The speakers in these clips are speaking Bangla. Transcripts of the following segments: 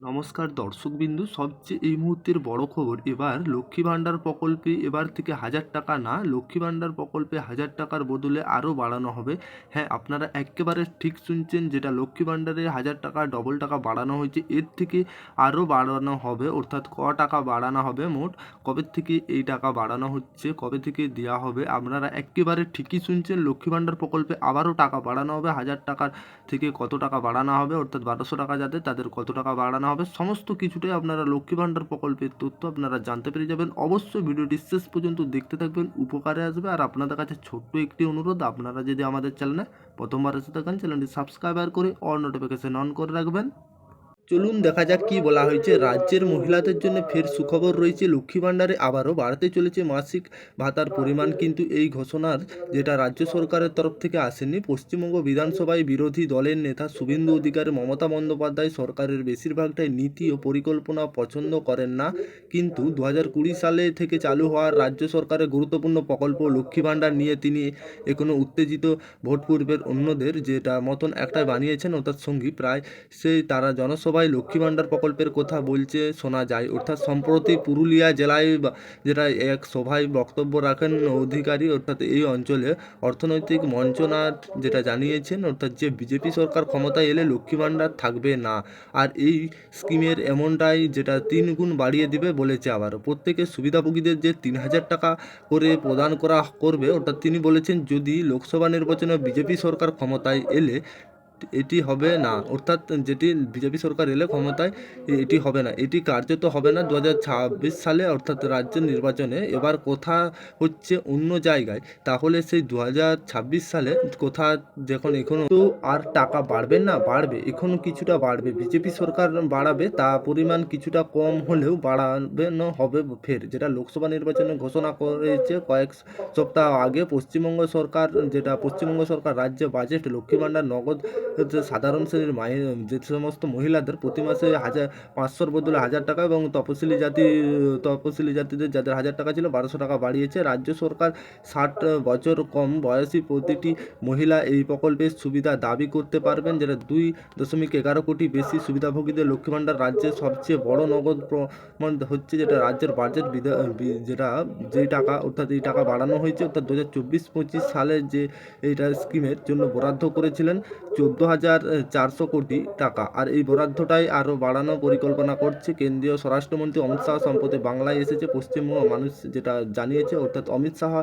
নমস্কার দর্শকবিন্দু, সবচেয়ে এই মুহূর্তের বড় খবর, এবার লক্ষ্মী ভাণ্ডার প্রকল্পে এবার থেকে হাজার টাকা না, লক্ষ্মী ভাণ্ডার প্রকল্পে হাজার টাকার বদলে আরও বাড়ানো হবে। হ্যাঁ আপনারা একেবারে ঠিক শুনছেন যেটা লক্ষ্মী ভাণ্ডারে হাজার টাকা ডবল টাকা বাড়ানো হয়েছে, এর থেকে আরও বাড়ানো হবে, অর্থাৎ ক টাকা বাড়ানো হবে মোট, কবে থেকে এই টাকা বাড়ানো হচ্ছে, কবে থেকে দেওয়া হবে, আপনারা একেবারে ঠিকই শুনছেন, লক্ষ্মী ভাণ্ডার প্রকল্পে আবারও টাকা বাড়ানো হবে, হাজার টাকার থেকে কত টাকা বাড়ানো হবে, অর্থাৎ বারোশো টাকা যাতে তাদের কত টাকা বাড়ানো হবে, সমস্ত কিছুটাই আপনারা লক্ষ্মী ভাণ্ডার প্রকল্পের তথ্য আপনারা জানতে পেরে যাবেন। অবশ্যই ভিডিওটি শেষ পর্যন্ত দেখতে থাকবেন, উপকারে আসবে। আর আপনাদের কাছে ছোট্ট একটি অনুরোধ, আপনারা যদি আমাদের চ্যানেলে প্রথমবার এসে থাকেন চ্যানেলটি সাবস্ক্রাইবার করে অল নোটিফিকেশন অন করে রাখবেন। চলুন দেখা যাক কি বলা হয়েছে। রাজ্যের মহিলাদের জন্য ফের সুখবর রয়েছে। লক্ষ্মী ভাণ্ডারে আবারও বাড়তে চলেছে মাসিক ভাতার পরিমাণ, কিন্তু এই ঘোষণার যেটা রাজ্য সরকারের তরফ থেকে আসেনি, পশ্চিমবঙ্গ বিধানসভায় বিরোধী দলের নেতা শুভেন্দু অধিকারী, মমতা বন্দ্যোপাধ্যায় সরকারের বেশিরভাগটাই নীতি ও পরিকল্পনা পছন্দ করেন না। কিন্তু দু হাজার কুড়ি সালে থেকে চালু হওয়ার রাজ্য সরকারের গুরুত্বপূর্ণ প্রকল্প লক্ষ্মী ভাণ্ডার নিয়ে তিনি এখনও উত্তেজিত ভোট পূর্বের অন্যদের যেটা মতন একটা বানিয়েছেন অর্থাৎ সঙ্গী। প্রায় সেই তারা জনসভায় লক্ষ্মী ভাণ্ডার প্রকল্পের কথা বলছে শোনা যায়। অর্থাৎ সম্প্রতি পুরুলিয়া জেলায় যেটা এক সভায় বক্তব্য রাখেন অধিকারী, অর্থাৎ এই অঞ্চলে অর্থনৈতিক মঞ্চনাথ যেটা জানিয়েছেন, অর্থাৎ যে বিজেপি সরকার ক্ষমতায় এলে লক্ষ্মী ভাণ্ডার থাকবে না। আর এই স্কিমের এমনটাই যেটা তিন গুণ বাড়িয়ে দিবে বলেছে আবার। প্রত্যেকের সুবিধাভোগীদের যে তিন হাজার টাকা করে প্রদান করা করবে, অর্থাৎ তিনি বলেছেন, যদি লোকসভা নির্বাচনে বিজেপি সরকার ক্ষমতায় এলে এটি হবে না। অর্থাৎ যেটি বিজেপি সরকার এলে ক্ষমতায়, এটি হবে না। এটি কার্যত হবে না দু সালে, অর্থাৎ রাজ্য নির্বাচনে। এবার কোথা হচ্ছে অন্য জায়গায়। তাহলে সেই দু সালে কোথা যখন এখনও তো আর টাকা বাড়বে না? বাড়বে। এখনও কিছুটা বাড়বে। বিজেপি সরকার বাড়াবে, তা পরিমাণ কিছুটা কম হলেও বাড়াবে না, হবে ফের। যেটা লোকসভা নির্বাচনে ঘোষণা করেছে কয়েক সপ্তাহ আগে, পশ্চিমবঙ্গ সরকার, যেটা পশ্চিমবঙ্গ সরকার রাজ্য বাজেট লক্ষ্মী ভাণ্ডার নগদ সাধারণ শ্রেণির মায়ের যে সমস্ত মহিলাদের প্রতি মাসে হাজার, পাঁচশোর বদলে হাজার টাকা এবং তপশিলি জাতি, তপশিলি জাতিদের যাদের হাজার টাকা ছিল বারোশো টাকা বাড়িয়েছে। রাজ্য সরকার ষাট বছর কম বয়সী প্রতিটি মহিলা এই প্রকল্পের সুবিধা দাবি করতে পারবেন, যেটা দুই দশমিক এগারো কোটি বেশি সুবিধাভোগীদের লক্ষ্মী ভাণ্ডার রাজ্যের সবচেয়ে বড় নগদ প্রমাণ হচ্ছে যেটা রাজ্যের বাজেট যেটা যেই টাকা, অর্থাৎ এই টাকা বাড়ানো হয়েছে, অর্থাৎ দু হাজার চব্বিশ পঁচিশ সালে যে এইটা স্কিমের জন্য বরাদ্দ করেছিলেন, চোদ্দ হাজার চারশো কোটি টাকা। আর এই বরাদ্দটাই আরও বাড়ানো পরিকল্পনা করছে কেন্দ্রীয় স্বরাষ্ট্রমন্ত্রী অমিত শাহ। সম্প্রতি বাংলায় এসেছে পশ্চিমবঙ্গ মানুষ যেটা জানিয়েছে। অর্থাৎ অমিত শাহ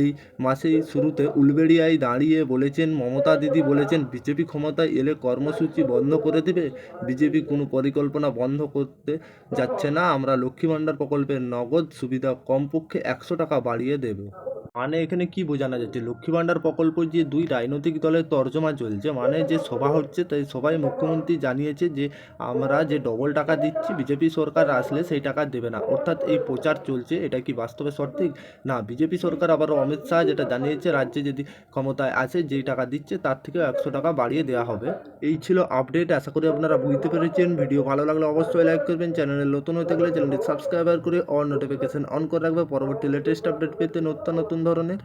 এই মাসেই শুরুতে উলবেড়িয়ায় দাঁড়িয়ে বলেছেন, মমতা দিদি বলেছেন, বিজেপি ক্ষমতায় এলে কর্মসূচি বন্ধ করে দেবে। বিজেপি কোনো পরিকল্পনা বন্ধ করতে যাচ্ছে না। আমরা লক্ষ্মী ভাণ্ডার প্রকল্পের নগদ সুবিধা কমপক্ষে একশো টাকা বাড়িয়ে দেবে। মানে এখানে কি বোঝানো যাচ্ছে? লক্ষ্মী ভাণ্ডার প্রকল্প যে দুই রাজনৈতিক দলের তর্জমা চলছে মানে যে সভা হচ্ছে, তাই সবাই মুখ্যমন্ত্রী জানিয়েছে যে আমরা যে ডবল টাকা দিচ্ছি, বিজেপি সরকার আসলে সেই টাকা দেবে না। অর্থাৎ এই প্রচার চলছে, এটা কি বাস্তবে সঠিক? না, বিজেপি সরকার আবারও অমিত শাহ যেটা জানিয়েছে, রাজ্যে যদি ক্ষমতায় আসে, যেই টাকা দিচ্ছে, তার থেকে একশো টাকা বাড়িয়ে দেওয়া হবে। এই ছিল আপডেট, আশা করি আপনারা বুঝতে পেরেছেন। ভিডিও ভালো লাগলে অবশ্যই লাইক করবেন, চ্যানেলে নতুন হতে গেলে চ্যানেলটি সাবস্ক্রাইবার করে অল নোটিফিকেশন অন করে রাখবে। পরবর্তী লেটেস্ট আপডেট পেতে নতুন নতুন ধরনের?